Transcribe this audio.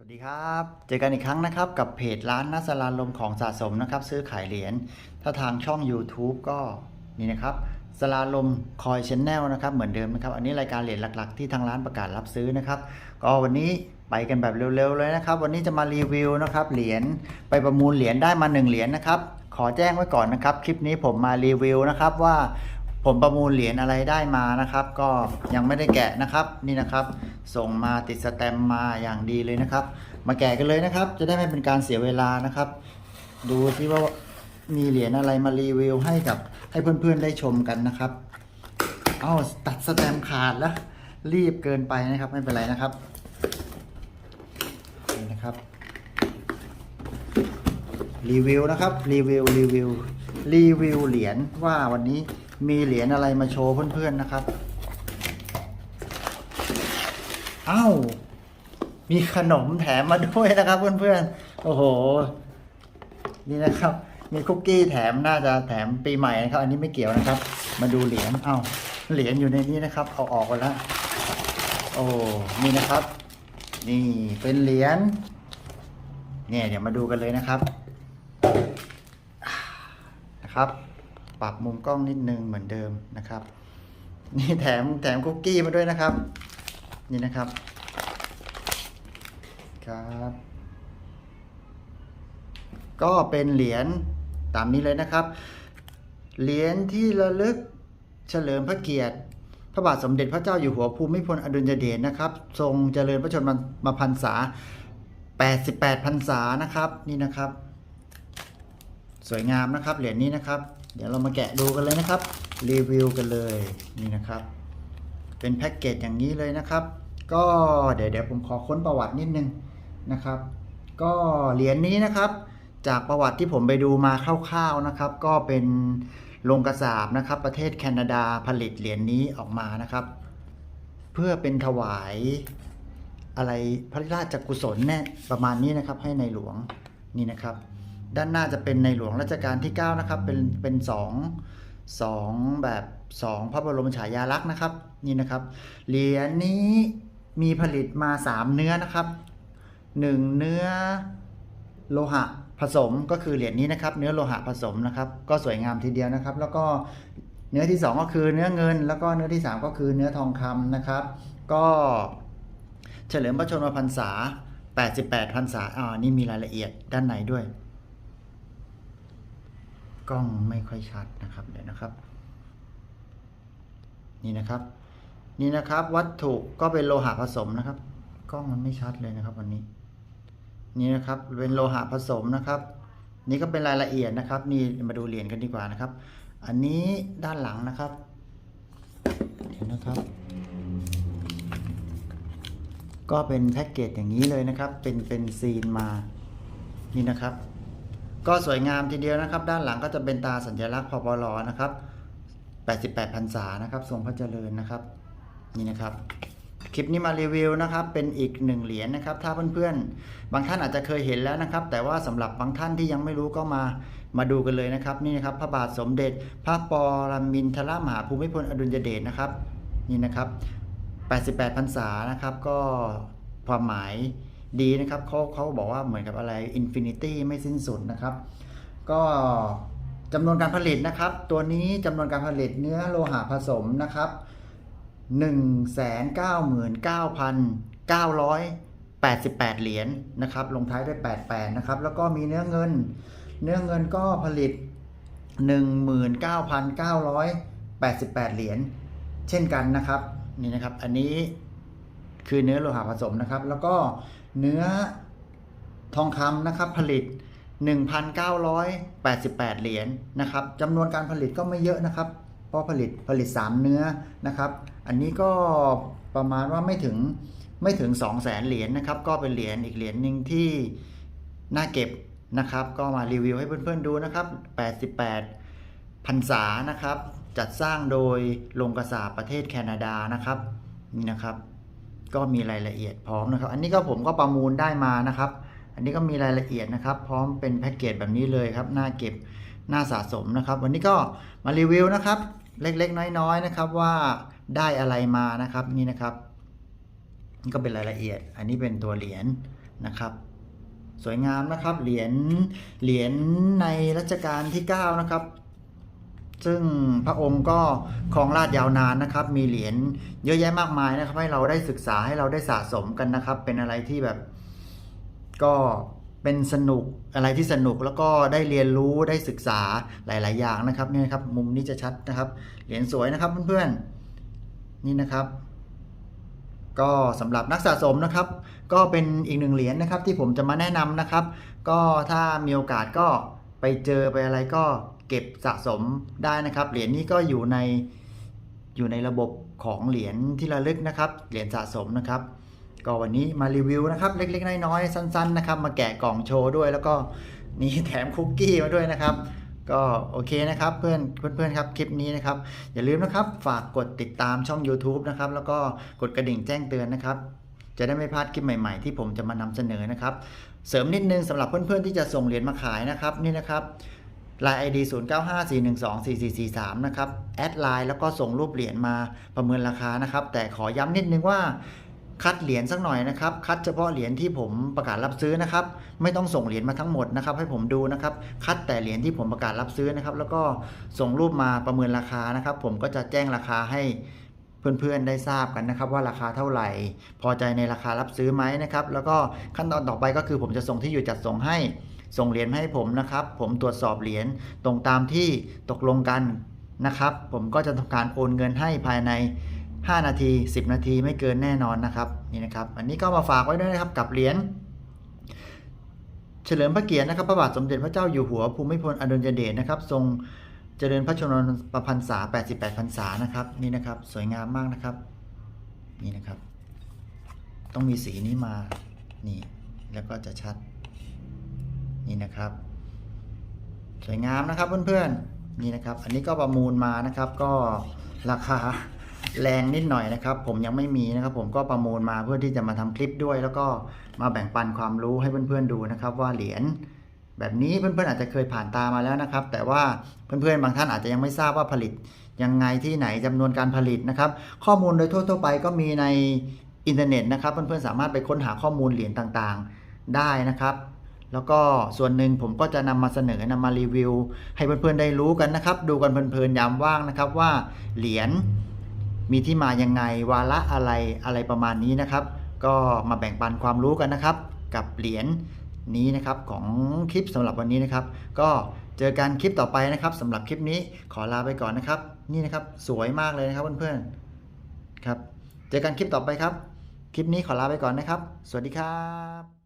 สวัสดีครับ เจอกันอีกครั้งนะครับ กับเพจร้านนัสลาลมของสะสมนะครับ ซื้อขายเหรียญถ้าทางช่อง YouTube ก็นี่นะครับสลาลมคอยชแนลนะครับเหมือนเดิมนะครับ อันนี้รายการเหรียญหลัก ๆ ที่ทางร้านประกาศรับซื้อนะครับ ก็วันนี้ไปกันแบบเร็วๆเลยนะครับ วันนี้จะมารีวิวนะครับเหรียญไปประมูลเหรียญได้มา 1 เหรียญนะครับขอแจ้งไว้ก่อนนะครับ คลิปนี้ผมมารีวิวนะครับว่า ผมประมูลเหรียญอะไรได้มานะครับ ก็ยังไม่ได้แกะนะครับนี่นะครับ ส่งมาติดสแตมมาอย่างดีเลยนะครับ มาแกะกันเลยนะครับ จะได้ไม่เป็นการเสียเวลานะครับ ดูที่ว่ามีเหรียญอะไรมารีวิวให้กับให้เพื่อนๆได้ชมกันนะครับ เอ้าตัดสแตมขาดแล้ว รีบเกินไปนะครับไม่เป็นไรนะครับนี่นะครับ รีวิวนะครับรีวิวรีวิวรีวิวเหรียญว่าวันนี้ มีเหรียญอะไรมาโชว์เพื่อนๆนะครับอ้าวมีขนมแถมมาด้วยนะครับเพื่อนๆ โอ้โห นี่นะครับ มีคุกกี้แถมน่าจะแถมปีใหม่นะครับ อันนี้ไม่เกี่ยวนะครับ มาดูเหรียญ เอ้า เหรียญอยู่ในนี้นะครับ เอาออกไปแล้วโอ้ นี่นะครับ นี่เป็นเหรียญ เนี่ยเดี๋ยวมาดูกันเลยนะครับ นะครับ ปรับมุมกล้องนิดนึงเหมือนเดิมนะครับ นี่แถมแถมคุกกี้มาด้วยนะครับ นี่นะครับ ครับ ก็เป็นเหรียญตามนี้เลยนะครับ เหรียญที่ระลึกเฉลิมพระเกียรติ พระบาทสมเด็จพระเจ้าอยู่หัวภูมิพลอดุลยเดชนะครับ ทรงเจริญพระชนมมาพรรษา 88พรรษานะครับ นี่นะครับ สวยงามนะครับ เหรียญนี้นะครับ เดี๋ยวเรามาแกะดูกันเลยนะครับ รีวิวกันเลยนี่นะครับ เป็นแพ็กเกจอย่างนี้เลยนะครับ ก็เดี๋ยวเดี๋ยวผมขอค้นประวัตินิดนึงนะครับ ก็เหรียญนี้นะครับ จากประวัติที่ผมไปดูมาคร่าวๆนะครับ ก็เป็นโรงกระสาบนะครับ ประเทศแคนาดาผลิตเหรียญนี้ออกมานะครับ เพื่อเป็นถวายอะไรพระราชกุศลแน่ประมาณนี้นะครับให้ในหลวงนี่นะครับ ด้านหน้าจะเป็นในหลวงรัชกาลที่ 9 นะครับ เป็นเป็นสองสองแบบสองพระบรมฉายาลักษณ์นะครับนี่นะครับ เหรียญนี้มีผลิตมา 3 เนื้อนะครับ 1 เนื้อโลหะผสมก็คือเหรียญนี้นะครับ เนื้อโลหะผสมนะครับ ก็สวยงามทีเดียวนะครับ แล้วก็เนื้อที่ 2 ก็คือเนื้อเงิน แล้วก็เนื้อที่ 3 ก็คือเนื้อทองคำนะครับ ก็เฉลิมพระชนมพรรษา 88พรรษาอ่านี่มีรายละเอียดด้านในด้วย กล้องไม่ค่อยชัดนะครับเดี๋ยวนะครับ นี่นะครับ นี่นะครับ วัตถุก็เป็นโลหะผสมนะครับ กล้องมันไม่ชัดเลยนะครับ วันนี้ นี่นะครับเป็นโลหะผสมนะครับ นี่ก็เป็นรายละเอียดนะครับ นี่มาดูเหรียญกันดีกว่านะครับ อันนี้ด้านหลังนะครับเดี๋ยวนะครับก็เป็นแพ็กเกจอย่างนี้เลยนะครับ เป็นเป็นซีนมา นี่นะครับ ก็สวยงามทีเดียวนะครับ ด้านหลังก็จะเป็นตาสัญลักษณ์พปลนะครับ88พรรษานะครับทรงพระเจริญนะครับ นี่นะครับ คลิปนี้มารีวิวนะครับ เป็นอีกหนึ่งเหรียญนะครับ ถ้าเพื่อนๆ บางท่านอาจจะเคยเห็นแล้วนะครับ แต่ว่าสำหรับบางท่านที่ยังไม่รู้ก็มามาดูกันเลยนะครับ นี่นะครับ พระบาทสมเด็จ พระปรมินทรมหาภูมิพลอดุลยเดชนะครับ นี่นะครับ 88พรรษานะครับ ก็ความหมาย ดีนะครับเขาเขาบอกว่าเหมือนกับอะไรอินฟินิตี้ไม่สิ้นสุดนะครับ ก็จำนวนการผลิตนะครับ ตัวนี้จำนวนการผลิตเนื้อโลหะผสมนะครับ199,988 เหรียญนะครับ ลงท้ายด้วย 88 นะครับ แล้วก็มีเนื้อเงิน เนื้อเงินก็ผลิต 19,988 เหรียญเช่นกันนะครับ นี่นะครับ อันนี้คือเนื้อโลหะผสมนะครับ แล้วก็ เนื้อทองคำนะครับผลิต 1,988 เหรียญนะครับจำนวนการผลิตก็ไม่เยอะนะครับเพราะผลิตผลิต 3 เนื้อนะครับ อันนี้ก็ประมาณว่าไม่ถึงไม่ถึง 2 0 0แสนเหรียญนะครับ ก็เป็นเหรียญอีกเหรียญหนึ่งที่น่าเก็บนะครับ ก็มารีวิวให้เพื่อนๆดูนะครับ 88พรรษานะครับ จัดสร้างโดยโรงกระสาประเทศแคนาดานะครับนี่นะครับ ก็มีรายละเอียดพร้อมนะครับ อันนี้ก็ผมก็ประมูลได้มานะครับ อันนี้ก็มีรายละเอียดนะครับ พร้อมเป็นแพ็กเกจแบบนี้เลยครับน่าเก็บน่าสะสมนะครับ วันนี้ก็มารีวิวนะครับ เล็กๆ น้อยๆนะครับว่าได้อะไรมานะครับนี่นะครับนี่ก็เป็นรายละเอียด อันนี้เป็นตัวเหรียญนะครับ สวยงามนะครับเหรียญเหรียญในรัชกาลที่ 9 นะครับ ซึ่งพระองค์ก็ครองราชยาวนานนะครับ มีเหรียญเยอะแยะมากมายนะครับ ให้เราได้ศึกษาให้เราได้สะสมกันนะครับ เป็นอะไรที่แบบก็เป็นสนุกอะไรที่สนุกแล้วก็ได้เรียนรู้ได้ศึกษาหลาย ๆ อย่างนะครับนี่นะครับ มุมนี้จะชัดนะครับ เหรียญสวยนะครับเพื่อนๆนี่นะครับ ก็สำหรับนักสะสมนะครับ ก็เป็นอีกหนึ่งเหรียญนะครับ ที่ผมจะมาแนะนำนะครับ ก็ถ้ามีโอกาสก็ ไปเจอไปอะไรก็เก็บสะสมได้นะครับ เหรียญนี้ก็อยู่ในอยู่ในระบบของเหรียญที่ระลึกนะครับ เหรียญสะสมนะครับ ก็วันนี้มารีวิวนะครับ เล็กๆน้อยๆสั้น ๆ นะครับ มาแกะกล่องโชว์ด้วยแล้วก็นี่แถมคุกกี้มาด้วยนะครับ ก็โอเคนะครับเพื่อนเพื่อนๆครับคลิปนี้นะครับ อย่าลืมนะครับฝากกดติดตามช่อง YouTube นะครับ แล้วก็กดกระดิ่งแจ้งเตือนนะครับ จะได้ไม่พลาดคลิปใหม่ ๆ ที่ผมจะมานำเสนอนะครับ เสริมนิดนึงสำหรับเพื่อนๆที่จะส่งเหรียญมาขายนะครับนี่นะครับ Line ID 0954124443 นะครับ แอดไลน์แล้วก็ส่งรูปเหรียญมาประเมินราคานะครับ แต่ขอย้ำนิดนึงว่าคัดเหรียญสักหน่อยนะครับ คัดเฉพาะเหรียญที่ผมประกาศรับซื้อนะครับ ไม่ต้องส่งเหรียญมาทั้งหมดนะครับ ให้ผมดูนะครับ คัดแต่เหรียญที่ผมประกาศรับซื้อนะครับ แล้วก็ส่งรูปมาประเมินราคานะครับ ผมก็จะแจ้งราคาให้ เพื่อนๆได้ทราบกันนะครับว่าราคาเท่าไหร่ พอใจในราคารับซื้อไหมนะครับ แล้วก็ขั้นตอนต่อไปก็คือผมจะส่งที่อยู่จัดส่งให้ส่งเหรียญให้ผมนะครับ ผมตรวจสอบเหรียญตรงตามที่ตกลงกันนะครับ ผมก็จะทำการโอนเงินให้ภายใน 5 นาที 10 นาทีไม่เกินแน่นอนนะครับนี่นะครับ อันนี้ก็มาฝากไว้ด้วยนะครับกับเหรียญเฉลิมพระเกียรตินะครับพระบาทสมเด็จพระเจ้าอยู่หัวภูมิพลอดุลยเดชนะครับ ทรง เจริญพระชนมพรรษา 88พรรษานะครับ นี่นะครับ สวยงามมากนะครับ นี่นะครับ ต้องมีสีนี้มา นี่ แล้วก็จะชัด นี่นะครับ สวยงามนะครับเพื่อนๆ นี่นะครับ อันนี้ก็ประมูลมานะครับ ก็ราคาแรงนิดหน่อยนะครับ ผมยังไม่มีนะครับ ผมก็ประมูลมาเพื่อที่จะมาทำคลิปด้วย แล้วก็มาแบ่งปันความรู้ให้เพื่อนๆดูนะครับ ว่าเหรียญ แบบนี้เพื่อนๆอาจจะเคยผ่านตามาแล้วนะครับ แต่ว่าเพื่อนๆบางท่านอาจจะยังไม่ทราบว่าผลิตยังไงที่ไหนจำนวนการผลิตนะครับ ข้อมูลโดยทั่วๆไปก็มีในอินเทอร์เน็ตนะครับ เพื่อนๆสามารถไปค้นหาข้อมูลเหรียญต่างๆได้นะครับ แล้วก็ส่วนหนึ่งผมก็จะนำมาเสนอนำมารีวิว ให้เพื่อนๆได้รู้กันนะครับ ดูกันเพลินๆยามว่างนะครับว่าเหรียญมีที่มายังไงวาระอะไรอะไรประมาณนี้นะครับ ก็มาแบ่งปันความรู้กันนะครับ กับเหรียญ นี้นะครับของคลิปสำหรับวันนี้นะครับ ก็เจอกันคลิปต่อไปนะครับสำหรับคลิปนี้ขอลาไปก่อนนะครับ นี่นะครับสวยมากเลยนะครับเพื่อนๆครับ เจอกันคลิปต่อไปครับ คลิปนี้ขอลาไปก่อนนะครับ สวัสดีครับ